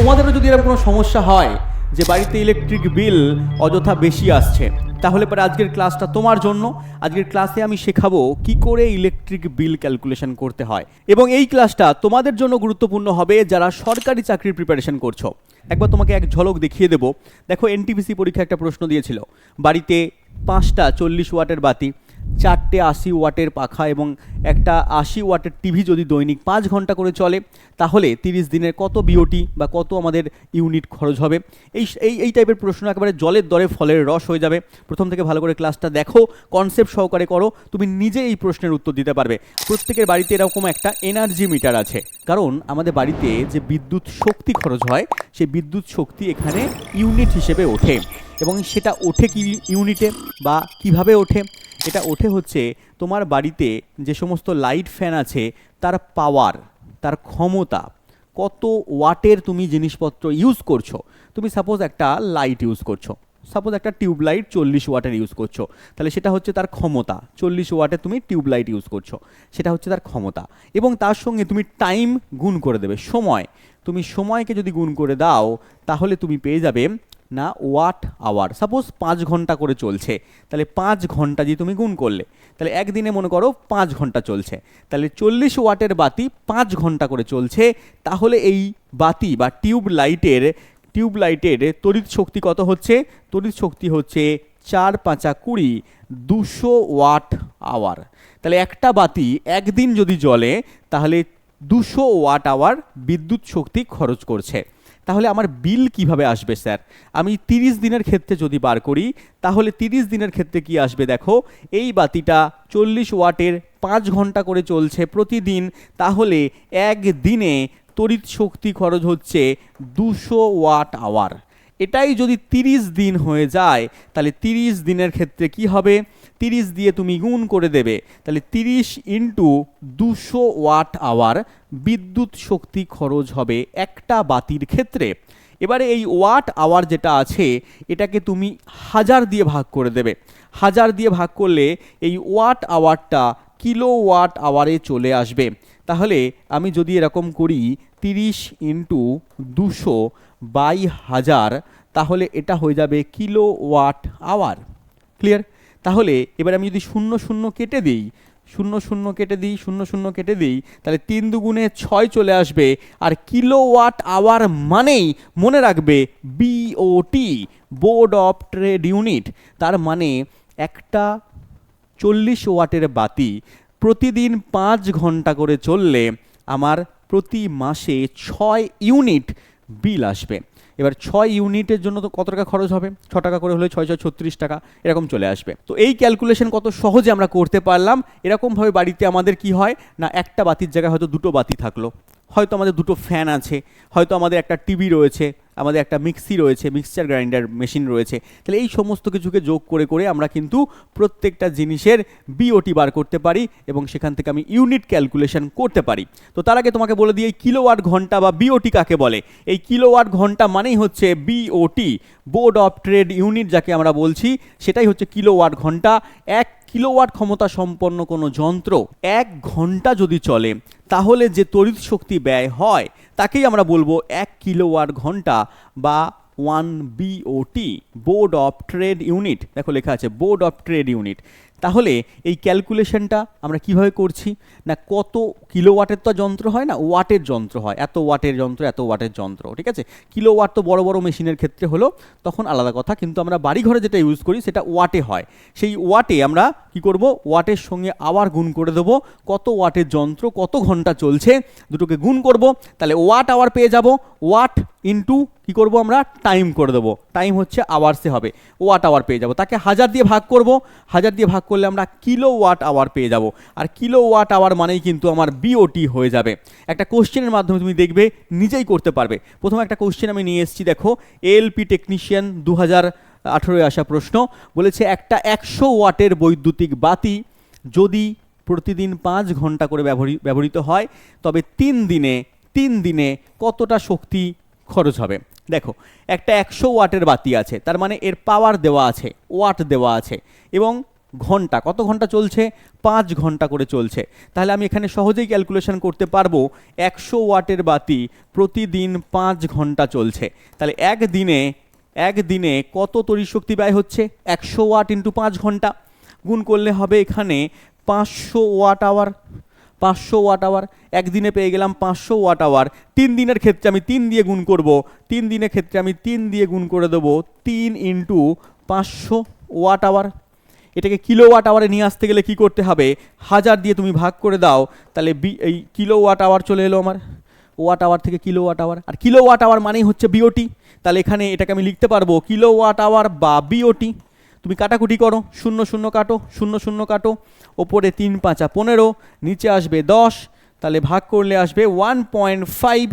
তোমাদেরও যদি এরকম কোনো সমস্যা হয় যে বাড়িতে ইলেকট্রিক বিল অযথা বেশি আসছে, তাহলে পরে আজকের ক্লাসটা তোমার জন্য। আজকের ক্লাসে আমি শেখাবো কি করে ইলেকট্রিক বিল ক্যালকুলেশন করতে হয়। এবং এই ক্লাসটা তোমাদের জন্য গুরুত্বপূর্ণ হবে যারা সরকারি চাকরির প্রিপারেশন করছ। একবার তোমাকে এক ঝলক দেখিয়ে দেবো। দেখো এনটিপিসি পরীক্ষা একটা প্রশ্ন দিয়েছিল, বাড়িতে পাঁচটা চল্লিশ ওয়াটের বাতি চারটে আশি ওয়াটের পাখা এবং একটা আশি ওয়াটের টিভি যদি দৈনিক পাঁচ ঘণ্টা করে চলে, তাহলে তিরিশ দিনের কত বিওটি বা কত আমাদের ইউনিট খরচ হবে? এই এই এই টাইপের প্রশ্ন একেবারে জলের দরে ফলের রস হয়ে যাবে। প্রথম থেকে ভালো করে ক্লাসটা দেখো কনসেপ্ট সহকারে করো, তুমি নিজে এই প্রশ্নের উত্তর দিতে পারবে। প্রত্যেকের বাড়িতে এরকম একটা এনার্জি মিটার আছে। কারণ আমাদের বাড়িতে যে বিদ্যুৎ শক্তি খরচ হয়, সেই বিদ্যুৎ শক্তি এখানে ইউনিট হিসেবে ওঠে। এবং সেটা ওঠে কি ইউনিটে বা কীভাবে ওঠে? এটা ওঠে হচ্ছে তোমার বাড়িতে যে সমস্ত লাইট ফ্যান আছে, তার পাওয়ার তার ক্ষমতা, কত ওয়াটের তুমি জিনিসপত্র ইউজ করছ। তুমি সাপোজ একটা লাইট ইউজ করছ সাপোজ একটা টিউবলাইট চল্লিশ ওয়াটের ইউজ করছ, তাহলে সেটা হচ্ছে তার ক্ষমতা, চল্লিশ ওয়াটে তুমি টিউবলাইট ইউজ করছ, সেটা হচ্ছে তার ক্ষমতা। এবং তার সঙ্গে তুমি টাইম গুণ করে দেবে, সময়। তুমি সময়কে যদি গুণ করে দাও, তাহলে তুমি পেয়ে যাবে না ওয়াট আওয়ার। সাপোজ পাঁচ ঘণ্টা করে চলছে, তাহলে পাঁচ ঘণ্টা যে তুমি গুণ করলে, তাহলে একদিনে মনে করো পাঁচ ঘণ্টা চলছে, তাহলে চল্লিশ ওয়াটের বাতি পাঁচ ঘণ্টা করে চলছে, তাহলে এই বাতি বা টিউব লাইটের টিউব লাইটের তড়িৎ শক্তি কত হচ্ছে? তড়িৎ শক্তি হচ্ছে চার পাঁচা কুড়ি, দুশো ওয়াট আওয়ার। তাহলে একটা বাতি একদিন যদি জ্বলে, তাহলে দুশো ওয়াট আওয়ার বিদ্যুৎ শক্তি খরচ করছে। তাহলে আমার বিল কীভাবে আসবে, স্যার? আমি তিরিশ দিনের ক্ষেত্রে যদি বার করি, তাহলে তিরিশ দিনের ক্ষেত্রে কি আসবে দেখো? এই বাতিটা চল্লিশ ওয়াটের পাঁচ ঘণ্টা করে চলছে প্রতিদিন, তাহলে এক দিনে তড়িৎ শক্তি খরচ হচ্ছে দুশো ওয়াট আওয়ার এটাই যদি তিরিশ দিন হয়ে যায়, তাহলে তিরিশ দিনের ক্ষেত্রে কি হবে? তিরিশ দিয়ে তুমি গুণ করে দেবে, তাহলে তিরিশ ইন্টু দুশো ওয়াট আওয়ার বিদ্যুৎ শক্তি খরচ হবে একটা বাতির ক্ষেত্রে। এবারে এই ওয়াট আওয়ার যেটা আছে, এটাকে তুমি হাজার দিয়ে ভাগ করে দেবে। হাজার দিয়ে ভাগ করলে এই ওয়াট আওয়ারটা কিলো ওয়াট আওয়ারে চলে আসবে। তাহলে আমি যদি এরকম করি, তিরিশ ইন্টু দুশো বাই হাজার, তাহলে এটা হয়ে যাবে কিলো ওয়াট আওয়ার। ক্লিয়ার তাহলে এবার আমি যদি শূন্য শূন্য কেটে দিই, শূন্য শূন্য কেটে দিই, শূন্য শূন্য কেটে দিই, তাহলে তিন দুগুণে ছয় চলে আসবে, আর কিলো ওয়াট আওয়ার মানেই মনে রাখবে BOT board of trade unit তার মানে একটা চল্লিশ ওয়াটের বাতি প্রতিদিন পাঁচ ঘণ্টা করে চললে আমার প্রতি মাসে ছয় ইউনিট বিল আসবে। এবার ছয় ইউনিটের জন্য তো কত টাকা খরচ হবে? ছ টাকা করে হলে ছয় ছয় ছত্রিশ টাকা, এরকম চলে আসবে। তো এই ক্যালকুলেশন কত সহজে আমরা করতে পারলাম? এরকমভাবে বাড়িতে আমাদের কি হয়? না, একটা বাতির জায়গায় হয়তো দুটো বাতি থাকল। হয়তো আমাদের দুটো ফ্যান আছে, হয়তো আমাদের একটা টিভি রয়েছে আমাদের একটা মিক্সি রয়েছে, মিক্সচার গ্রাইন্ডার মেশিন রয়েছে। তাহলে এই সমস্ত কিছুকে যোগ করে করে আমরা কিন্তু প্রত্যেকটা জিনিসের বিওটি বার করতে পারি এবং সেখান থেকে আমি ইউনিট ক্যালকুলেশন করতে পারি। তো তার আগে তোমাকে বলে দিই, এই কিলোওয়াট ঘণ্টা বা বিওটি কাকে বলে? এই কিলোওয়াট ঘণ্টা মানেই হচ্ছে BOT board of trade unit যাকে আমরা বলছি, সেটাই হচ্ছে কিলোওয়াট ঘণ্টা। এক কিলোওয়াট ক্ষমতা সম্পন্ন কোনো যন্ত্র এক ঘণ্টা যদি চলে তাহলে যে তড়িৎ শক্তি ব্যয় হয়, তাকেই আমরা বলব এক কিলোওয়াট ঘণ্টা বা one BOT board of trade unit. দেখো লেখা আছে, বোর্ড অফ ট্রেড ইউনিট। তাহলে এই ক্যালকুলেশনটা আমরা কীভাবে করছি? না, কত কিলোওয়াটের তো যন্ত্র হয় না, ওয়াটের যন্ত্র হয়। এত ওয়াটের যন্ত্র, এত ওয়াটের যন্ত্র, ঠিক আছে? কিলোওয়াট তো বড় বড় মেশিনের ক্ষেত্রে হলো, তখন আলাদা কথা। কিন্তু আমরা বাড়িঘরে যেটা ইউজ করি, সেটা ওয়াটে হয়। সেই ওয়াটে আমরা কি করব? ওয়াটের সঙ্গে আবার গুণ করে দেবো। কত ওয়াটের যন্ত্র, কত ঘণ্টা চলছে, দুটোকে গুণ করব। তাহলে ওয়াট আওয়ার পেয়ে যাব। ওয়াট ইন্টু কি করব আমরা? টাইম করে দেবো। টাইম হচ্ছে আওয়ার্সে হবে। ওয়াট আওয়ার পেয়ে যাব। তাকে হাজার দিয়ে ভাগ করব। হাজার দিয়ে ভাগ করলে আমরা কিলো ওয়াট আওয়ার পেয়ে যাব। আর কিলো ওয়াট আওয়ার মানেই কিন্তু আমার বিওটি হয়ে যাবে। একটা কোশ্চেনের মাধ্যমে তুমি দেখবে, নিজেই করতে পারবে। প্রথমে একটা কোশ্চেন আমি নিয়ে এসেছি, দেখো। এলপি টেকনিশিয়ান দু হাজার আঠেরোয় আসা প্রশ্ন। বলেছে, একটা একশো ওয়াটের বৈদ্যুতিক বাতি যদি প্রতিদিন পাঁচ ঘণ্টা করে ব্যবহৃ- ব্যবহৃত হয়, তবে তিন দিনে তিন দিনে কতটা শক্তি খরচ হবে। দেখো, একটা একশো ওয়াটের বাতি আছে, তার মানে এর পাওয়ার দেওয়া আছে ওয়াট দেওয়া আছে, এবং ঘণ্টা, কত ঘণ্টা চলছে? পাঁচ ঘণ্টা করে চলছে। তাহলে আমি এখানে সহজেই ক্যালকুলেশন করতে পারব, একশো ওয়াটের বাতি প্রতিদিন পাঁচ ঘণ্টা চলছে। তাহলে একদিনে একদিনে কত তড়িৎ শক্তি ব্যয় হচ্ছে? একশো ওয়াট ইন্টু পাঁচ ঘণ্টা। গুণ করলে হবে এখানে পাঁচশো ওয়াট আওয়ার পাঁচশো ওয়াট আওয়ার একদিনে পেয়ে গেলাম পাঁচশো ওয়াট আওয়ার তিন দিনের ক্ষেত্রে আমি তিন দিয়ে গুণ করব। তিন দিনের ক্ষেত্রে আমি তিন দিয়ে গুণ করে দেবো তিন ইন্টু পাঁচশো ওয়াট আওয়ার এটাকে কিলো ওয়াট আওয়ারে নিয়ে আসতে গেলে কি করতে হবে? হাজার দিয়ে তুমি ভাগ করে দাও, তাহলে বি এই কিলো ওয়াট আওয়ার চলে এলো আমার। ওয়াট আওয়ার থেকে কিলো ওয়াট আওয়ার আর কিলো ওয়াট আওয়ার মানেই হচ্ছে বিওটি তাহলে এখানে এটাকে আমি লিখতে পারব কিলো ওয়াট আওয়ার বা বিওটি তুমি কাটাকুটি করো, শূন্য শূন্য কাটো, শূন্য শূন্য কাটো, ওপরে তিন পাঁচা পনেরো, নিচে আসবে দশ, তাহলে ভাগ করলে আসবে ওয়ান পয়েন্ট ফাইভ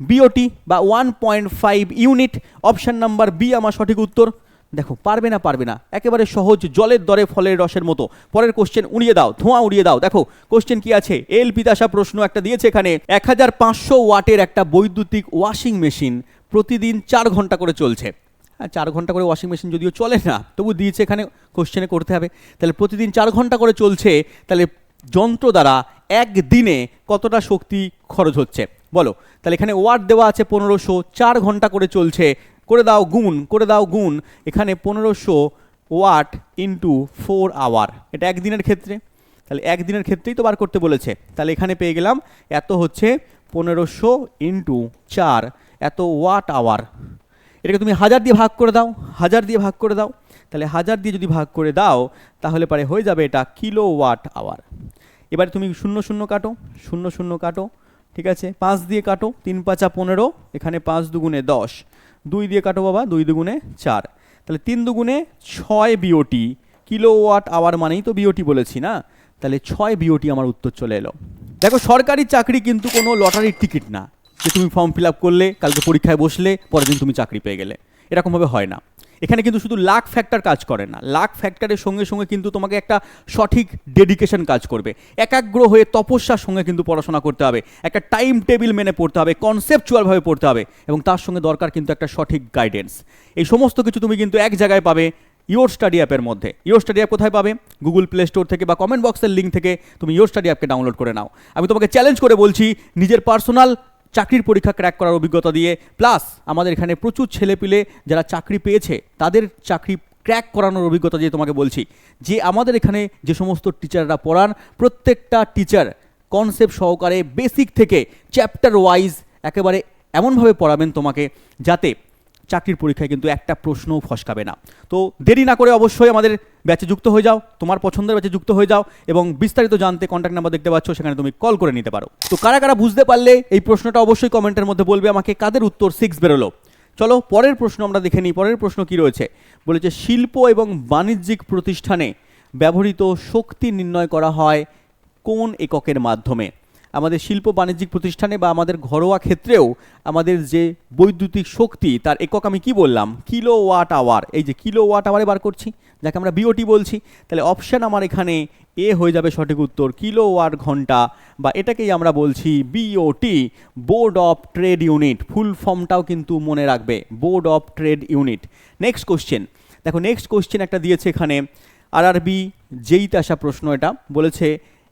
বিওটি বা one point five unit option number B আমার সঠিক উত্তর। দেখো, পারবে না পারবে না, একেবারে সহজ জলের দরে ফলের রসের মতো। পরের কোশ্চেন উড়িয়ে দাও, ধোঁয়া উড়িয়ে দাও। দেখো কোশ্চেন কি আছে? এল পিতাসা প্রশ্ন একটা দিয়েছে এখানে, এক হাজার পাঁচশো ওয়াটের একটা বৈদ্যুতিক ওয়াশিং মেশিন প্রতিদিন চার ঘণ্টা করে চলছে। চার ঘণ্টা করে ওয়াশিং মেশিন যদিও চলে না, তবু দিয়েছে এখানে কোশ্চেনে করতে হবে। তাহলে প্রতিদিন চার ঘণ্টা করে চলছে, তাহলে যন্ত্র দ্বারা একদিনে কতটা শক্তি খরচ হচ্ছে? বলো। তাহলে এখানে ওয়াট দেওয়া আছে পনেরোশো, চার ঘণ্টা করে চলছে। করে দাও গুণ, করে দাও গুণ। এখানে পনেরোশো ওয়াট ইন্টু ফোর আওয়ার এটা একদিনের ক্ষেত্রে। তাহলে একদিনের ক্ষেত্রেই তো বার করতে বলেছে। তাহলে এখানে পেয়ে গেলাম, এত হচ্ছে পনেরোশো ইন্টু চার, এত ওয়াট আওয়ার এটাকে তুমি হাজার দিয়ে ভাগ করে দাও, হাজার দিয়ে ভাগ করে দাও। তাহলে হাজার দিয়ে যদি ভাগ করে দাও, তাহলে পরে হয়ে যাবে এটা কিলো ওয়াট আওয়ার। এবারে তুমি শূন্য শূন্য কাটো, শূন্য শূন্য কাটো, ঠিক আছে? পাঁচ দিয়ে কাটো, তিন পাঁচা পনেরো, এখানে পাঁচ দুগুণে দশ। দুই দিয়ে কাটো বাবা, দুই দুগুণে চার। তাহলে তিন দুগুণে ছয় বিওটি কিলো ওয়াট আওয়ার মানেই তো বিওটি বলেছি না? তাহলে ছয় বিওটি আমার উত্তর চলে এলো। দেখো, সরকারি চাকরি কিন্তু কোনো লটারির টিকিট না। যে তুমি ফর্ম ফিল আপ করলে, কালকে পরীক্ষায় বসলে, পরের দিন তুমি চাকরি পেয়ে গেলে। এরকমভাবে হয় না। এখানে কিন্তু শুধু লাখ ফ্যাক্টর কাজ করে না। লাখ ফ্যাক্টরের সঙ্গে সঙ্গে কিন্তু তোমাকে একটা সঠিক ডেডিকেশন কাজ করবে। একাগ্র হয়ে তপস্যার সঙ্গে কিন্তু পড়াশোনা করতে হবে। একটা টাইম টেবিল মেনে পড়তে হবে কনসেপচুয়ালভাবে পড়তে হবে এবং তার সঙ্গে দরকার কিন্তু একটা সঠিক গাইডেন্স এই সমস্ত কিছু তুমি কিন্তু এক জায়গায় পাবে ইয়োর স্টাডি অ্যাপের মধ্যে। ইয়োর স্টাডি অ্যাপ কোথায় পাবে? গুগল প্লে স্টোর থেকে বা কমেন্ট বক্সের লিঙ্ক থেকে তুমি ইয়োর স্টাডি অ্যাপকে ডাউনলোড করে নাও। আমি তোমাকে চ্যালেঞ্জ করে বলছি, নিজের পার্সোনাল চাকরির পরীক্ষা ক্র্যাক করার অভিজ্ঞতা দিয়ে। প্লাস আমাদের এখানে প্রচুর ছেলেপিলে যারা চাকরি পেয়েছে, তাদের চাকরি ক্র্যাক করানোর অভিজ্ঞতা দিয়ে তোমাকে বলছি। যে আমাদের এখানে যে সমস্ত টিচাররা পড়ান, প্রত্যেকটা টিচার কনসেপ্ট সহকারে বেসিক থেকে চ্যাপ্টার ওয়াইজ একেবারে এমনভাবে পড়াবেন তোমাকে, যাতে চাকরির পরীক্ষায় কিন্তু একটা প্রশ্নও ফসকাবে না। তো দেরি না করে অবশ্যই আমাদের ব্যাচে যুক্ত হয়ে যাও, তোমার পছন্দের ব্যাচে যুক্ত হয়ে যাও এবং বিস্তারিত জানতে কন্ট্যাক্ট নাম্বার দেখতে পাচ্ছ, সেখানে তুমি কল করে নিতে পারো। তো কারা কারা বুঝতে পারলে এই প্রশ্নটা অবশ্যই কমেন্টের মধ্যে বলবে আমাকে কাদের উত্তর সিক্স বেরোলো। চলো, পরের প্রশ্ন আমরা দেখে নিই, পরের প্রশ্ন কি রয়েছে? বলেছে, শিল্প এবং বাণিজ্যিক প্রতিষ্ঠানে ব্যবহৃত শক্তি নির্ণয় করা হয় কোন এককের মাধ্যমে? আমাদের শিল্প বাণিজ্যিক প্রতিষ্ঠানে বা আমাদের ঘরোয়া ক্ষেত্রেও আমাদের যে বৈদ্যুতিক শক্তি, তার একক আমি কি বললাম? কিলো ওয়াট আওয়ার এই যে কিলো ওয়াট আওয়ারে বার করছি, যাকে আমরা বিওটি বলছি, তাহলে অপশান আমার এখানে এ হয়ে যাবে সঠিক উত্তর কিলো ওয়াট ঘণ্টা বা এটাকেই আমরা বলছি BOT board of trade unit full ফর্মটাও কিন্তু মনে রাখবে board of trade unit next question দেখো নেক্সট কোশ্চেন একটা দিয়েছে এখানে আরআরবি যেইতে আসা প্রশ্ন এটা। বলেছে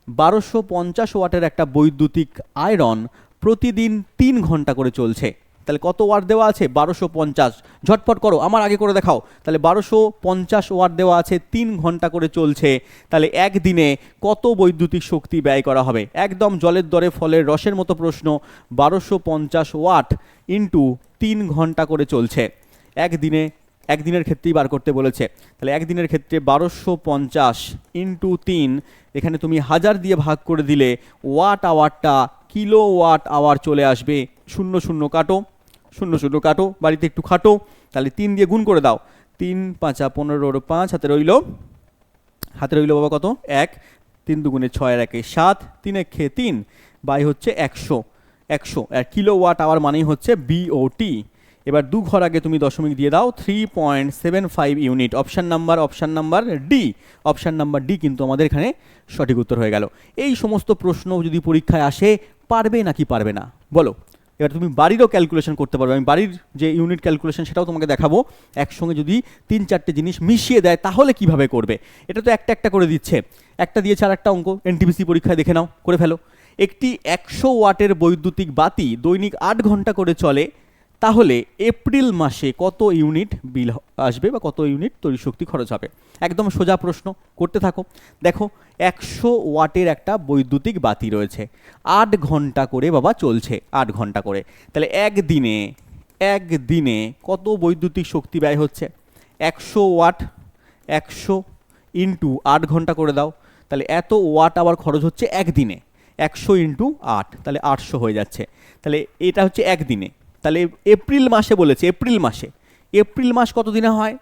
বারোশো পঞ্চাশ ওয়াটের একটা বৈদ্যুতিক আয়রন প্রতিদিন তিন ঘণ্টা করে চলছে। তাহলে কত ওয়াট দেওয়া আছে? বারোশো পঞ্চাশ। ঝটপট করো, আমার আগে করে দেখাও। তাহলে বারোশো পঞ্চাশ ওয়াট দেওয়া আছে, তিন ঘণ্টা করে চলছে। তাহলে একদিনে কত বৈদ্যুতিক শক্তি ব্যয় করা হবে? একদম জলের দরে, ফলের রসের মতো প্রশ্ন। বারোশো পঞ্চাশ ওয়াট ইন্টু তিন ঘণ্টা করে চলছে। একদিনে একদিনের ক্ষেত্রেই বার করতে বলেছে। তাহলে একদিনের ক্ষেত্রে বারোশো পঞ্চাশ ইন্টু তিন, এখানে তুমি হাজার দিয়ে ভাগ করে দিলে ওয়াট আওয়ারটা কিলো ওয়াট আওয়ার চলে আসবে। শূন্য শূন্য কাটো, শূন্য শূন্য কাটো, বাড়িতে একটু খাটো, তাহলে তিন দিয়ে গুণ করে দাও। তিন পাঁচা পনেরোর পাঁচ হাতে রইল হাতে রইল বাবা কত? এক, তিন দুগুণে ছয় একে সাত তিন এক খেয়ে তিন, বাই হচ্ছে একশো একশো। আর কিলো ওয়াট আওয়ার মানেই হচ্ছে বিওটি এবার দু ঘর আগে তুমি দশমিক দিয়ে দাও three point seven five unit option number option number D option number D কিন্তু আমাদের এখানে সঠিক উত্তর হয়ে গেল। এই সমস্ত প্রশ্ন যদি পরীক্ষায় আসে, পারবে নাকি পারবে না? বলো, এবার তুমি বাড়িরও ক্যালকুলেশন করতে পারবে। আমি বাড়ির যে ইউনিট ক্যালকুলেশন সেটাও তোমাকে দেখাবো। একসঙ্গে যদি তিন চারটে জিনিস মিশিয়ে দেয়, তাহলে কীভাবে করবে? এটা তো একটা একটা করে দিচ্ছে। একটা দিয়েছে আর একটা অঙ্ক এনটিপিসি পরীক্ষায় দেখে নাও, করে ফেলো। একটি একশো ওয়াটের বৈদ্যুতিক বাতি দৈনিক আট ঘণ্টা করে চলে তাহলে এপ্রিল মাসে কত ইউনিট বিল আসবে বা কত ইউনিট তড়িৎ শক্তি খরচ হবে? একদম সোজা প্রশ্ন, করতে থাকো। দেখো, একশো ওয়াটের একটা বৈদ্যুতিক বাতি রয়েছে। আট ঘণ্টা করে বাবা চলছে, আট ঘণ্টা করে। তাহলে একদিনে একদিনে কত বৈদ্যুতিক শক্তি ব্যয় হচ্ছে? একশো ওয়াট, একশো ইন্টু আট ঘণ্টা করে দাও। তাহলে এত ওয়াট আবার খরচ হচ্ছে একদিনে। একশো ইন্টু আট, তাহলে আটশো হয়ে যাচ্ছে। তাহলে এটা হচ্ছে একদিনে। তাহলে এপ্রিল মাসে বলেছে, এপ্রিল মাসে। এপ্রিল মাস কত দিনে হয়?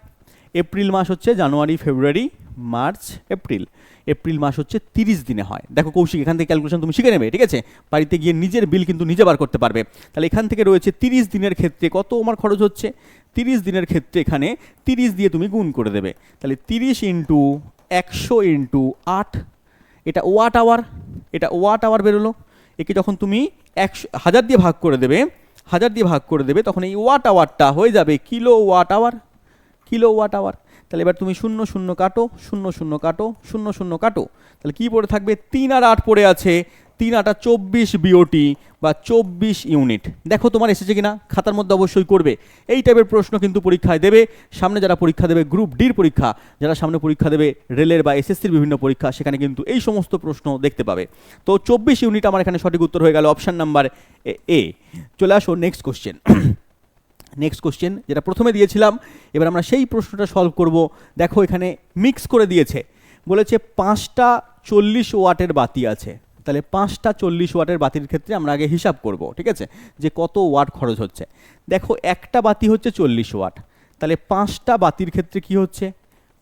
এপ্রিল মাস হচ্ছে January, February, March, April. April মাস হচ্ছে তিরিশ দিনে হয়। দেখো কৌশিক, এখান থেকে ক্যালকুলেশন তুমি শিখে নেবে, ঠিক আছে? বাড়িতে গিয়ে নিজের বিল কিন্তু নিজে বার করতে পারবে। তাহলে এখান থেকে রয়েছে তিরিশ দিনের ক্ষেত্রে কত আমার খরচ হচ্ছে? তিরিশ দিনের ক্ষেত্রে এখানে তিরিশ দিয়ে তুমি গুণ করে দেবে। তাহলে তিরিশ ইন্টু একশো ইন্টু আট, এটা ওয়াট আওয়ার এটা ওয়াট আওয়ার বেরোলো। একে যখন তুমি একশো, হাজার দিয়ে ভাগ করে দেবে হাজার দিয়ে ভাগ করে দেবে, তখন এই ওয়াট আওয়ারটা হয়ে যাবে kilo watt hour kilo watt hour তাহলে এবার তুমি শূন্য শূন্য কাটো, শূন্য শূন্য কাটো, শূন্য শূন্য কাটো। তাহলে কি পড়ে থাকবে? তিন আর আট পড়ে আছে তিন আটা চব্বিশ বিওটি বা চব্বিশ ইউনিট। দেখো তোমার এসেছে কিনা? খাতার মধ্যে অবশ্যই করবে। এই টাইপের প্রশ্ন কিন্তু পরীক্ষায় দেবে। সামনে যারা পরীক্ষা দেবে গ্রুপ ডির পরীক্ষা, যারা সামনে পরীক্ষা দেবে, রেলের বা এসএসসির বিভিন্ন পরীক্ষা, সেখানে কিন্তু এই সমস্ত প্রশ্ন দেখতে পাবে। তো চব্বিশ ইউনিট আমার এখানে সঠিক উত্তর হয়ে গেল অপশান নাম্বার এ চলে আসো নেক্সট কোশ্চেন নেক্সট কোশ্চেন যেটা প্রথমে দিয়েছিলাম, এবার আমরা সেই প্রশ্নটা সলভ করব। দেখো এখানে মিক্স করে দিয়েছে। বলেছে পাঁচটা চল্লিশ ওয়াটের বাতি আছে। তাহলে পাঁচটা চল্লিশ ওয়াটের বাতির ক্ষেত্রে আমরা আগে হিসাব করব, ঠিক আছে? যে কত ওয়াট খরচ হচ্ছে। দেখো, একটা বাতি হচ্ছে চল্লিশ ওয়াট। তাহলে পাঁচটা বাতির ক্ষেত্রে কি হচ্ছে?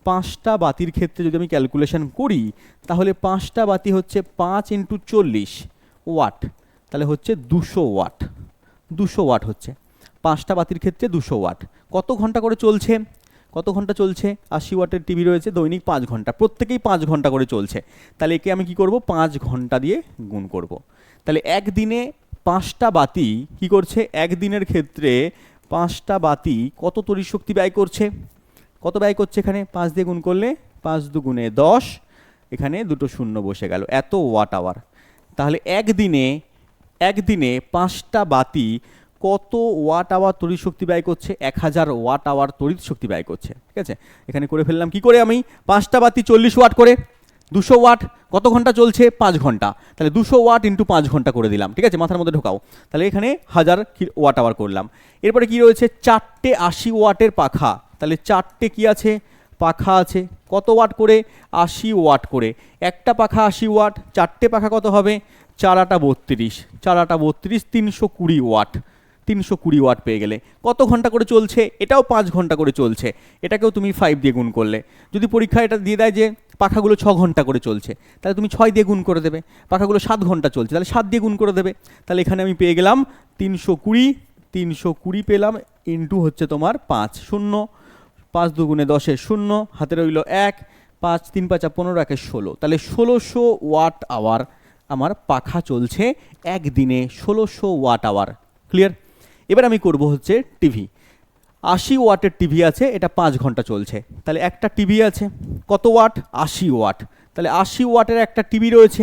পাঁচটা বাতির ক্ষেত্রে যদি আমি ক্যালকুলেশন করি, তাহলে পাঁচটা বাতি হচ্ছে পাঁচ ইন্টু চল্লিশ ওয়াট। তাহলে হচ্ছে দুশো ওয়াট। দুশো ওয়াট হচ্ছে। পাঁচটা বাতির ক্ষেত্রে দুশো ওয়াট। কত ঘণ্টা করে চলছে? কত ঘণ্টা চলছে? আশি ওয়াটের টিভি রয়েছে, দৈনিক পাঁচ ঘণ্টা। প্রত্যেকেই পাঁচ ঘণ্টা করে চলছে। তাহলে একে আমি কি করব? পাঁচ ঘণ্টা দিয়ে গুণ করব। তাহলে একদিনে পাঁচটা বাতি কি করছে? একদিনের ক্ষেত্রে পাঁচটা বাতি কত তড়িৎ শক্তি ব্যয় করছে? কত ব্যয় করছে এখানে? পাঁচ দিয়ে গুণ করলে পাঁচ দুগুণে দশ। এখানে দুটো শূন্য বসে গেল। এত ওয়াট আওয়ার। তাহলে একদিনে একদিনে পাঁচটা বাতি কত ওয়াট আওয়ার তড়িৎ শক্তি ব্যয় করছে? এক হাজার ওয়াট আওয়ার তড়িৎ শক্তি ব্যয় করছে, ঠিক আছে? এখানে করে ফেললাম, কি করে আমি? পাঁচটা বাতি চল্লিশ ওয়াট করে, দুশো ওয়াট, কত ঘণ্টা চলছে? পাঁচ ঘণ্টা। তাহলে দুশো ওয়াট ইন্টু পাঁচ ঘণ্টা করে দিলাম, ঠিক আছে? মাথার মধ্যে ঢোকাও। তাহলে এখানে হাজার ওয়াট আওয়ার করলাম। এরপরে কি রয়েছে? চারটে আশি ওয়াটের পাখা। তাহলে চারটে কি আছে? পাখা আছে। কত ওয়াট করে? আশি ওয়াট করে। একটা পাখা আশি ওয়াট, চারটে পাখা কত হবে? চার আটা বত্রিশ। চার আটা বত্রিশ, তিনশো কুড়ি ওয়াট। তিনশো কুড়ি ওয়াট পেয়ে গেলে। কত ঘণ্টা করে চলছে? এটাও পাঁচ ঘণ্টা করে চলছে। এটাকেও তুমি ফাইভ দিয়ে গুণ করলে। যদি পরীক্ষা এটা দিয়ে দেয় যে পাখাগুলো ছ ঘণ্টা করে চলছে, তাহলে তুমি ছয় দিয়ে গুণ করে দেবে। পাখাগুলো সাত ঘণ্টা চলছে, তাহলে সাত দিয়ে গুণ করে দেবে। তাহলে এখানে আমি পেয়ে গেলাম তিনশো কুড়ি তিনশো কুড়ি পেলাম ইন্টু হচ্ছে তোমার পাঁচ, শূন্য। পাঁচ দুগুণে দশে শূন্য, হাতে রইল এক। পাঁচ, তিন পাঁচা পনেরো, একে ষোলো। তাহলে ষোলোশো ওয়াট আওয়ার আমার পাখা চলছে একদিনে, ষোলোশো ওয়াট আওয়ার। ক্লিয়ার এবার আমি করব হচ্ছে টিভি। আশি ওয়াটের টিভি আছে, এটা পাঁচ ঘণ্টা চলছে। তাহলে একটা টিভি আছে, কত ওয়াট? আশি ওয়াট। তাহলে আশি ওয়াটের একটা টিভি রয়েছে,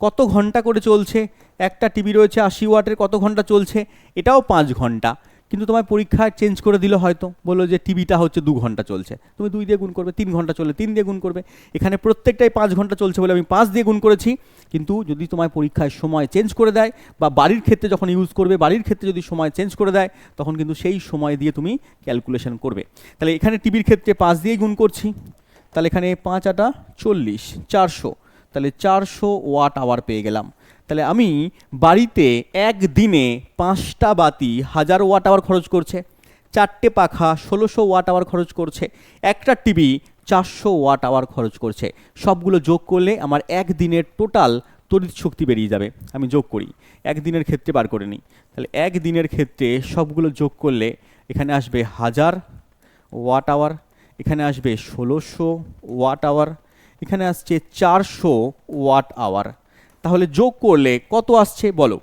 কত ঘণ্টা করে চলছে? একটা টিভি রয়েছে আশি ওয়াটের, কত ঘণ্টা চলছে? এটাও পাঁচ ঘণ্টা। কিন্তু তোমার পরীক্ষায় চেঞ্জ করে দিল হয়তো। বলল যে টিভিটা হচ্ছে দু ঘণ্টা চলছে। তুমি দুই দিয়ে গুণ করবে, তিন ঘণ্টা চলে তিন দিয়ে গুণ করবে। এখানে প্রত্যেকটাই পাঁচ ঘণ্টা চলছে বলে আমি পাঁচ দিয়ে গুণ করেছি। কিন্তু যদি তোমার পরীক্ষায় সময় চেঞ্জ করে দেয় বা বাড়ির ক্ষেত্রে যখন ইউজ করবে, বাড়ির ক্ষেত্রে যদি সময় চেঞ্জ করে দেয়, তখন কিন্তু সেই সময় দিয়ে তুমি ক্যালকুলেশন করবে। তাহলে এখানে টিভির ক্ষেত্রে পাঁচ দিয়েই গুণ করছি। তাহলে এখানে পাঁচ আটা চল্লিশ, চারশো। তাহলে চারশো ওয়াট আওয়ার পেয়ে গেলাম। তাহলে আমি বাড়িতে একদিনে পাঁচটা বাতি হাজার ওয়াট আওয়ার খরচ করছে, চারটে পাখা ষোলোশো ওয়াট আওয়ার খরচ করছে, একটা টিভি চারশো ওয়াট আওয়ার খরচ করছে। সবগুলো যোগ করলে আমার একদিনের টোটাল তড়িৎ শক্তি বেরিয়ে যাবে। আমি যোগ করি, একদিনের ক্ষেত্রে বার করে নিই। তাহলে একদিনের ক্ষেত্রে সবগুলো যোগ করলে এখানে আসবে হাজার ওয়াট আওয়ার, এখানে আসবে ষোলোশো ওয়াট আওয়ার, এখানে আসছে চারশো ওয়াট আওয়ার। তাহলে যোগ করলে কত আসছে বলো?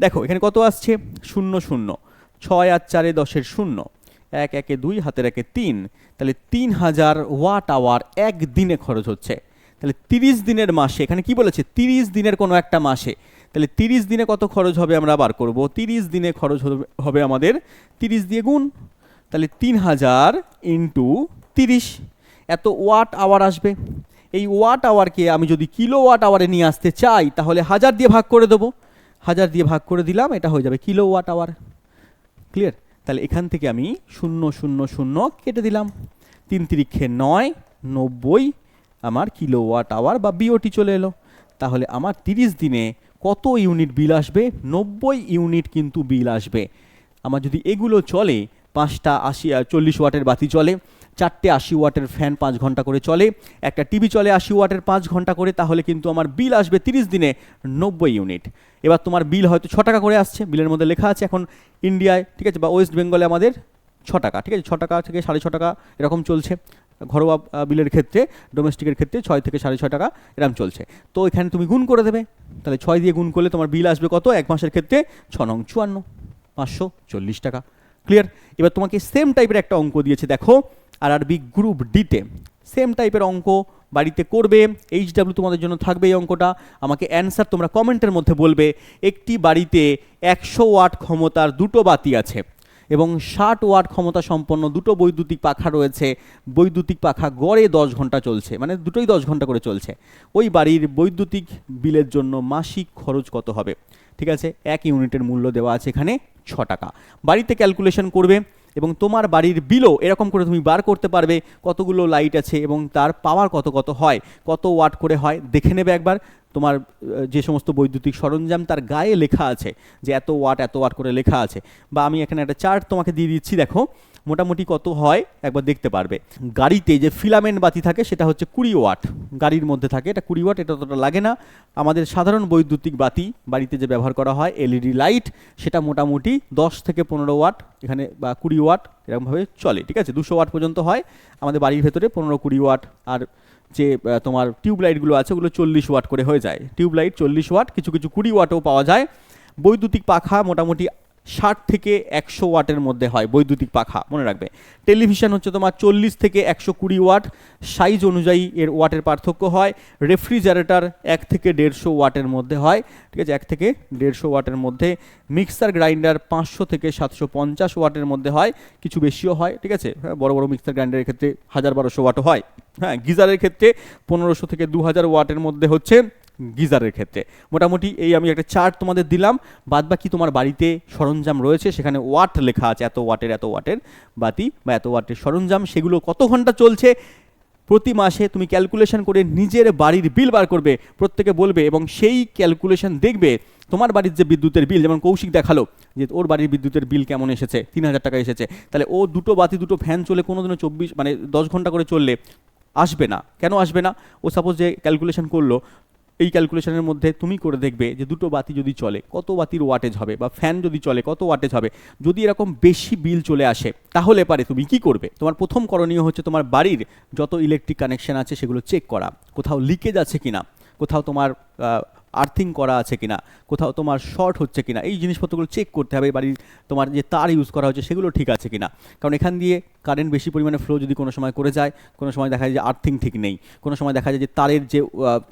দেখো, এখানে কত আসছে? শূন্য শূন্য। ছয় আর চারে দশের শূন্য। এক, একে দুই, হাতের একে তিন। তাহলে তিন হাজার ওয়াট আওয়ার এক দিনে খরচ হচ্ছে। তাহলে তিরিশ দিনের মাসে, এখানে কি বলেছে? তিরিশ দিনের কোনো একটা মাসে। তাহলে তিরিশ দিনে কত খরচ হবে আমরা বার করব? তিরিশ দিনে খরচ হবে- আমাদের তিরিশ দিয়ে গুণ। তাহলে তিন হাজার ইন্টু তিরিশ। এত ওয়াট আওয়ার আসবে? এই ওয়াট আওয়ারকে আমি যদি কিলো ওয়াট আওয়ারে নিয়ে আসতে চাই, তাহলে হাজার দিয়ে ভাগ করে দেবো। হাজার দিয়ে ভাগ করে দিলাম, এটা হয়ে যাবে কিলো ওয়াট আওয়ার ক্লিয়ার তাহলে এখান থেকে আমি শূন্য শূন্য শূন্য কেটে দিলাম। তিন তিরিক্ষে নয়, নব্বই, আমার কিলো ওয়াট আওয়ার বা বিওটি চলে এলো। তাহলে আমার তিরিশ দিনে কত ইউনিট বিল আসবে? নব্বই ইউনিট কিন্তু বিল আসবে। আমার যদি এগুলো চলে, পাঁচটা আশি চল্লিশ ওয়াটের বাতি চলে চারটে আশি ওয়াটের ফ্যান পাঁচ ঘণ্টা করে চলে। একটা টিভি চলে আশি ওয়াটের পাঁচ ঘণ্টা করে, তাহলে কিন্তু আমার বিল আসবে তিরিশ দিনে নব্বই ইউনিট। এবার তোমার বিল হয়তো ছ টাকা করে আসছে, বিলের মধ্যে লেখা আছে এখন ইন্ডিয়ায়, ঠিক আছে, বা ওয়েস্ট বেঙ্গলে আমাদের ছ টাকা, ঠিক আছে, ছ টাকা থেকে সাড়ে ছ টাকা এরকম চলছে। ঘরোয়া বিলের ক্ষেত্রে, ডোমেস্টিকের ক্ষেত্রে ছয় থেকে সাড়ে ছয় টাকা এরকম চলছে। তো এখানে তুমি গুণ করে দেবে, তাহলে ছয় দিয়ে গুণ করলে তোমার বিল আসবে কত? এক মাসের ক্ষেত্রে ছ নং চুয়ান্ন, পাঁচশো চল্লিশ টাকা। ক্লিয়ার এবার তোমাকে সেম টাইপের একটা অঙ্ক দিয়েছে, দেখো। আর আরবি গ্রুপ ডিতে সেম টাইপের অঙ্ক বাড়িতে করবে এইচ ডাব্লিউ তোমাদের জন্য থাকবে এই অঙ্কটা। আমাকে অ্যান্সার তোমরা কমেন্টের মধ্যে বলবে, একটি বাড়িতে একশো ওয়াট ক্ষমতার দুটো বাতি আছে এবং ষাট ওয়াট ক্ষমতা সম্পন্ন দুটো বৈদ্যুতিক পাখা রয়েছে। বৈদ্যুতিক পাখা গড়ে দশ ঘণ্টা চলছে মানে দুটোই দশ ঘণ্টা করে চলছে। ওই বাড়ির বৈদ্যুতিক বিলের জন্য মাসিক খরচ কত হবে? ঠিক আছে, এক ইউনিটের মূল্য দেওয়া আছে এখানে ছ টাকা। বাড়িতে ক্যালকুলেশন করবে এবং তোমার বাড়ির বিলও এরকম করে তুমি বার করতে পারবে, কতগুলো লাইট আছে এবং তার পাওয়ার কত কত হয়, কত ওয়াট করে হয়, দেখে নেবে একবার। তোমার যে সমস্ত বৈদ্যুতিক সরঞ্জাম তার গায়ে লেখা আছে, যে এত ওয়াট এত ওয়াট করে লেখা আছে। বা আমি এখানে একটা চার্ট তোমাকে দিয়ে দিচ্ছি, দেখো। মোটামুটি কত হয়? একবার দেখতে পারবে। গাড়িতে যে ফিলামেন্ট বাতি থাকে, সেটা হচ্ছে কুড়ি ওয়াট। গাড়ির মধ্যে থাকে, এটা কুড়ি ওয়াট, এটা অতটা লাগে না। আমাদের সাধারণ বৈদ্যুতিক বাতি, বাড়িতে যে ব্যবহার করা হয়, এলইডি লাইট, সেটা মোটামুটি দশ থেকে পনেরো ওয়াট, এখানে বা কুড়ি ওয়াট, এরকমভাবে চলে, ঠিক আছে? দুশো ওয়াট পর্যন্ত হয়। আমাদের বাড়ির ভেতরে পনেরো কুড়ি ওয়াট, আর যে তোমার টিউবলাইটগুলো আছে, ওগুলো চল্লিশ ওয়াট করে হয়ে যায়। টিউব লাইট চল্লিশ ওয়াট, কিছু কিছু কুড়ি ওয়াটও পাওয়া যায়। বৈদ্যুতিক পাখা মোটামুটি ষাট থেকে একশো ওয়াটের মধ্যে হয় বৈদ্যুতিক পাখা, মনে রাখবে। টেলিভিশন হচ্ছে তোমার চল্লিশ থেকে একশো কুড়ি ওয়াট, সাইজ অনুযায়ী এর ওয়াটের পার্থক্য হয়, রেফ্রিজারেটর এক থেকে দেড়শো ওয়াটের মধ্যে হয়, ঠিক আছে, এক থেকে দেড়শো ওয়াটের মধ্যে, মিক্সার গ্রাইন্ডার পাঁচশো থেকে সাতশো পঞ্চাশ ওয়াটের মধ্যে হয়, কিছু বেশিও হয়, ঠিক আছে হ্যাঁ বড় বড় মিক্সার গ্রাইন্ডারের ক্ষেত্রে হাজার বারোশো ওয়াটও হয় হ্যাঁ গিজারের ক্ষেত্রে পনেরোশো থেকে দু হাজার ওয়াটের মধ্যে হচ্ছে গিজারের ক্ষেত্রে। মোটামুটি এই আমি একটা চার্ট তোমাদের দিলাম। বাদ বাকি তোমার বাড়িতে সরঞ্জাম রয়েছে, সেখানে ওয়াট লেখা আছে, এত ওয়াটের এত ওয়াটের বাতি বা এত ওয়াটের সরঞ্জাম। সেগুলো কত ঘণ্টা চলছে? প্রতি মাসে তুমি ক্যালকুলেশন করে নিজের বাড়ির বিল বার করবে, প্রত্যেকে বলবে এবং সেই ক্যালকুলেশন দেখবে তোমার বাড়ির যে বিদ্যুতের বিল যেমন কৌশিক দেখাল যে ওর বাড়ির বিদ্যুতের বিল কেমন এসেছে? তিন হাজার টাকা এসেছে। তাহলে ও দুটো বাতি, দুটো ফ্যান চলে কোনো দিনও চব্বিশ মানে দশ ঘণ্টা করে চললে আসবে না। কেন আসবে না? ও সাপোজ যে ক্যালকুলেশন করল এই ক্যালকুলেশনের মধ্যে তুমি করে দেখবে যে দুটো বাতি যদি চলে, কত বাতির ওয়াটেজ হবে বা ফ্যান যদি চলে, কত ওয়াটেজ হবে? যদি এরকম বেশি বিল চলে আসে, তাহলে পারে তুমি কি করবে? তোমার প্রথম করণীয় হচ্ছে তোমার বাড়ির যত ইলেকট্রিক কানেকশন আছে সেগুলো চেক করা। কোথাও লিকেজ আছে কিনা? কোথাও তোমার আর্থিং করা আছে কিনা? কোথাও তোমার শর্ট হচ্ছে কিনা? এই জিনিসপত্রগুলো চেক করতে হবে। বাড়ির তোমার যে তার ইউজ করা হচ্ছে সেগুলো ঠিক আছে কিনা? কারণ এখান দিয়ে কারেন্ট বেশি পরিমাণে ফ্লো যদি কোনো সময় করে যায়, কোনো সময় দেখা যায় যে আর্থিং ঠিক নেই, কোনো সময় দেখা যায় যে তারের যে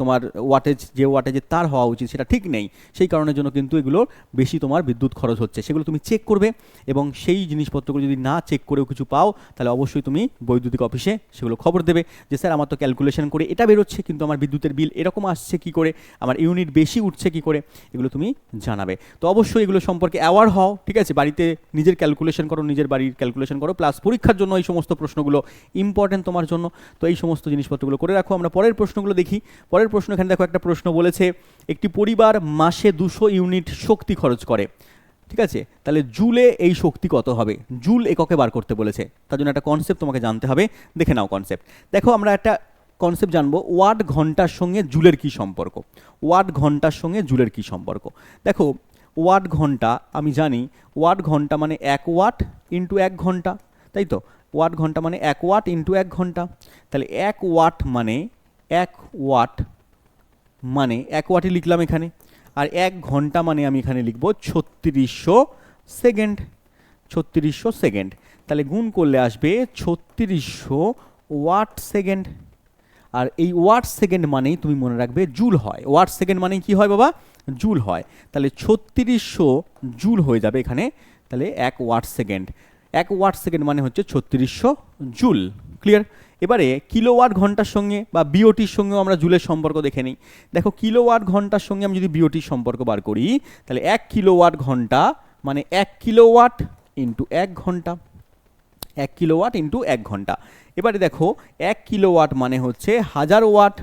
তোমার ওয়াটেজ যে ওয়াটেজের তার হওয়া উচিত সেটা ঠিক নেই, সেই কারণের জন্য কিন্তু এগুলো বেশি তোমার বিদ্যুৎ খরচ হচ্ছে। সেগুলো তুমি চেক করবে এবং সেই জিনিসপত্রগুলো যদি না চেক করেও কিছু পাও, তাহলে অবশ্যই তুমি বৈদ্যুতিক অফিসে সেগুলো খবর দেবে যে, স্যার, আমার তো ক্যালকুলেশন করে এটা বেরোচ্ছে, কিন্তু আমার বিদ্যুতের বিল এরকম আসছে কি করে? আমার ইউনিট বেশি উঠছে কি করে? এগুলো তুমি জানাবে। তো অবশ্যই এগুলো সম্পর্কে অ্যাওয়ার হও, ঠিক আছে? বাড়িতে নিজের ক্যালকুলেশন করো, নিজের বাড়ির ক্যালকুলেশন করো প্লাস পরীক্ষার জন্য এই সমস্ত প্রশ্নগুলো ইম্পর্টেন্ট তোমার জন্য। তো এই সমস্ত জিনিসপত্রগুলো করে রাখো। আমরা পরের প্রশ্নগুলো দেখি। পরের প্রশ্ন, এখানে দেখো একটা প্রশ্ন বলেছে, একটি পরিবার মাসে দুশো ইউনিট শক্তি খরচ করে। ঠিক আছে? তাহলে জুলে এই শক্তি কত হবে? জুল এককে বার করতে বলেছে। তার জন্য একটা কনসেপ্ট তোমাকে জানতে হবে। দেখে নাও কনসেপ্ট দেখো, আমরা একটা কনসেপ্ট জানব, ওয়াট ঘণ্টার সঙ্গে জুলের কি সম্পর্ক? ওয়াট ঘণ্টার সঙ্গে জুলের কি সম্পর্ক? দেখো, ওয়াট ঘণ্টা, আমি জানি, ওয়াট ঘণ্টা মানে এক ওয়াট ইন্টু এক ঘণ্টা। তাই তো? ওয়াট ঘণ্টা মানে এক ওয়াট ইন্টু এক ঘণ্টা। তাহলে এক ওয়াট মানে এক ওয়াট মানে এক ওয়াটই লিখলাম এখানে। আর এক ঘণ্টা মানে আমি এখানে লিখব ছত্রিশশো সেকেন্ড। ছত্রিশশো সেকেন্ড। তাহলে গুণ করলে আসবে ছত্রিশশো ওয়াট সেকেন্ড। আর এই ওয়াট সেকেন্ড মানেই তুমি মনে রাখবে জুল হয়। ওয়াট সেকেন্ড মানে কি হয় বাবা? জুল হয়। তাহলে ছত্রিশশো জুল হয়ে যাবে এখানে। তাহলে এক ওয়াট সেকেন্ড। এক ওয়াট সেকেন্ড মানে হচ্ছে ছত্রিশশো জুল ক্লিয়ার এবারে কিলোওয়াট ঘণ্টার সঙ্গে বা বিওটির সঙ্গেও আমরা জুলের সম্পর্ক দেখে নিই। দেখো কিলোওয়াট ঘণ্টার সঙ্গে আমি যদি বিওটির সম্পর্ক বার করি, তাহলে এক কিলোওয়াট ঘণ্টা মানে এক কিলোওয়াট ইন্টু এক ঘণ্টা, এক কিলোওয়াট ইন্টু এক ঘণ্টা। এবারে দেখো এক কিলোওয়াট মানে হচ্ছে হাজার ওয়াট,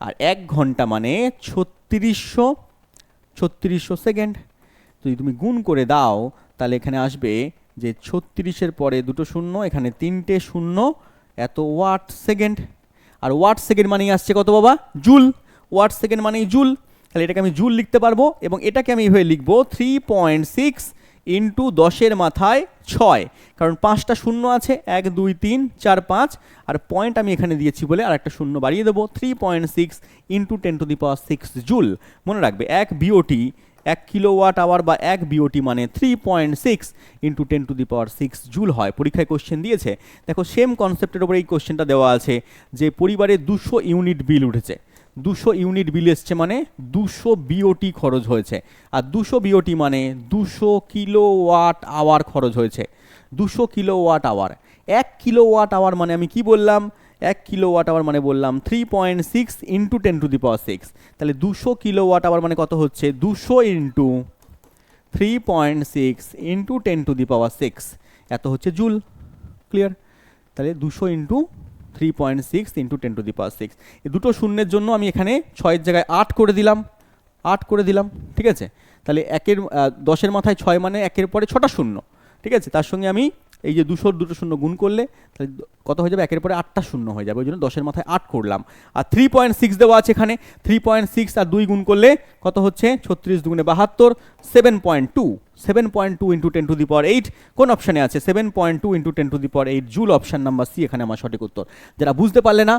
আর এক ঘণ্টা মানে ছত্রিশশো ছত্রিশশো সেকেন্ড। যদি তুমি গুণ করে দাও, তাহলে এখানে আসবে যে ছত্রিশের পরে দুটো শূন্য, এখানে তিনটে শূন্য, এত ওয়াট সেকেন্ড। আর ওয়াট সেকেন্ড মানেই আসছে কত বাবা? জুল। ওয়াট সেকেন্ড মানেই জুল। তাহলে এটাকে আমি জুল লিখতে পারব এবং এটাকে আমি এইভাবে লিখব থ্রি পয়েন্ট সিক্স ইন্টু দশের মাথায় ছয়। কারণ পাঁচটা শূন্য আছে, এক, দুই, তিন, চার, পাঁচ। আর পয়েন্ট আমি এখানে দিয়েছি বলে আর একটা শূন্য বাড়িয়ে দেবো three point six into ten to the power six joule. মনে রাখবে, এক বিওটি এক কিলোওয়াট আওয়ার বা এক বিওটি মানে three point six into ten to the power six joule হয়। পরীক্ষায় কোশ্চেন দিয়েছে। দেখো সেম কনসেপ্টের উপরে এই কোশ্চেনটা দেওয়া আছে যে পরিবারে দুশো ইউনিট বিল উঠেছে। দুশো ইউনিট বিল এসছে মানে দুশো বিওটি খরচ হয়েছে। আর দুশো বিওটি মানে দুশো কিলো ওয়াট আওয়ার খরচ হয়েছে। দুশো কিলো ওয়াট আওয়ার। এক কিলো ওয়াট আওয়ার মানে আমি কি বললাম? এক কিলো ওয়াট আওয়ার মানে বললাম three point six into ten to the power six তাহলে দুশো কিলো ওয়াট আওয়ার মানে কত হচ্ছে? দুশো into three point six into ten to the power six এত হচ্ছে জুল ক্লিয়ার তাহলে দুশো into three point six into ten to the power six এই দুটো শূন্যের জন্য আমি এখানে ছয়ের জায়গায় আট করে দিলাম। আট করে দিলাম, ঠিক আছে? তাহলে একের দশের মাথায় ছয় মানে একের পরে ছটা শূন্য, ঠিক আছে? তার সঙ্গে আমি এই যে দুশোর দুটো শূন্য গুণ করলে তাহলে কত হয়ে যাবে? একের পরে আটটা শূন্য হয়ে যাবে। ওই জন্য দশের মাথায় আট করলাম। আর থ্রি পয়েন্ট সিক্স দেওয়া আছে এখানে। থ্রি পয়েন্ট সিক্স আর দুই গুণ করলে কত হচ্ছে? ছত্রিশ দুগুণে বাহাত্তর seven point two seven point two into ten to the power eight কোন অপশানে আছে? Seven point two into ten to the power eight joule option number C এখানে আমার সঠিক উত্তর। যারা বুঝতে পারলে না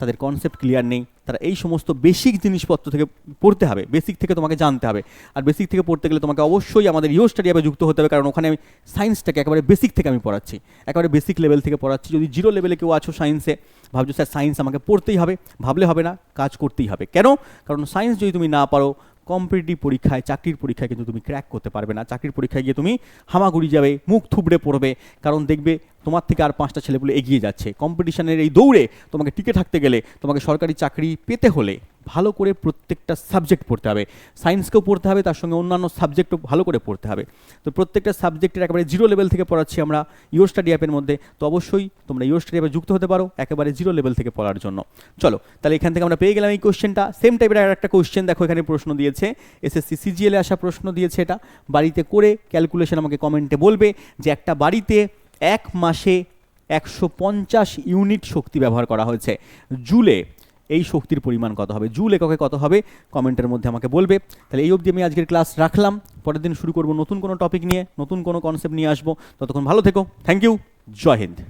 তাদের কনসেপ্ট ক্লিয়ার নেই। তারা এই সমস্ত বেসিক জিনিসপত্র থেকে পড়তে হবে বেসিক থেকে তোমাকে জানতে হবে। আর বেসিক থেকে পড়তে গেলে তোমাকে অবশ্যই আমাদের ইও স্টাডি অ্যাপে যুক্ত হতে হবে, কারণ ওখানে আমি সায়েন্সটাকে একেবারে বেসিক থেকে আমি পড়াচ্ছি। একেবারে বেসিক লেভেল থেকে পড়াচ্ছি। যদি জিরো লেভেলে কেউ আছো সায়েন্সে ভাবছ, স্যার সায়েন্স আমাকে পড়তেই হবে। ভাবলে হবে না, কাজ করতেই হবে। কেন? কারণ সায়েন্স যদি তুমি না পারো কম্পিটিটিভ পরীক্ষায়, চাকরির পরীক্ষায় কিন্তু তুমি ক্র্যাক করতে পারবে না। চাকরির পরীক্ষায় গিয়ে তুমি হামাগুড়ি যাবে, মুখ থুবড়ে পড়বে, কারণ দেখবে তোমার থেকে আর পাঁচটা ছেলেপুলে এগিয়ে যাচ্ছে। কম্পিটিশনের এই দৌড়ে তোমাকে টিকে থাকতে গেলে তোমাকে সরকারি চাকরি পেতে হলে ভালো করে প্রত্যেকটা সাবজেক্ট পড়তে হবে। সায়েন্সকেও পড়তে হবে, তার সঙ্গে অন্যান্য সাবজেক্টও ভালো করে পড়তে হবে। তো প্রত্যেকটা সাবজেক্টের একেবারে জিরো লেভেল থেকে পড়াচ্ছি আমরা ইও স্টাডি অ্যাপের মধ্যে। তো অবশ্যই তোমরা ইও স্টাডি অ্যাপে যুক্ত হতে পারো একেবারে জিরো লেভেল থেকে পড়ার জন্য। চলো, তাহলে এখান থেকে আমরা পেয়ে গেলাম এই কোশ্চেনটা সেম টাইপের আর একটা কোশ্চেন দেখো, এখানে প্রশ্ন দিয়েছে। এসএসসি সিজিএলে আসা প্রশ্ন দিয়েছে এটা। বাড়িতে করে ক্যালকুলেশন আমাকে কমেন্টে বলবে যে একটা বাড়িতে এক মাসে একশো পঞ্চাশ ইউনিট শক্তি ব্যবহার করা হয়েছে। জুলে এই শক্তির পরিমাণ কত হবে? জুল এককে কত হবে? কমেন্টের মধ্যে আমাকে বলবে। তাহলে এই অবধি আমি আজকের ক্লাস রাখলাম। পরের দিন শুরু করব নতুন কোনো টপিক নিয়ে, নতুন কোনো কনসেপ্ট নিয়ে আসব। ততক্ষণ ভালো থেকো। থ্যাংক ইউ জয় হিন্দ।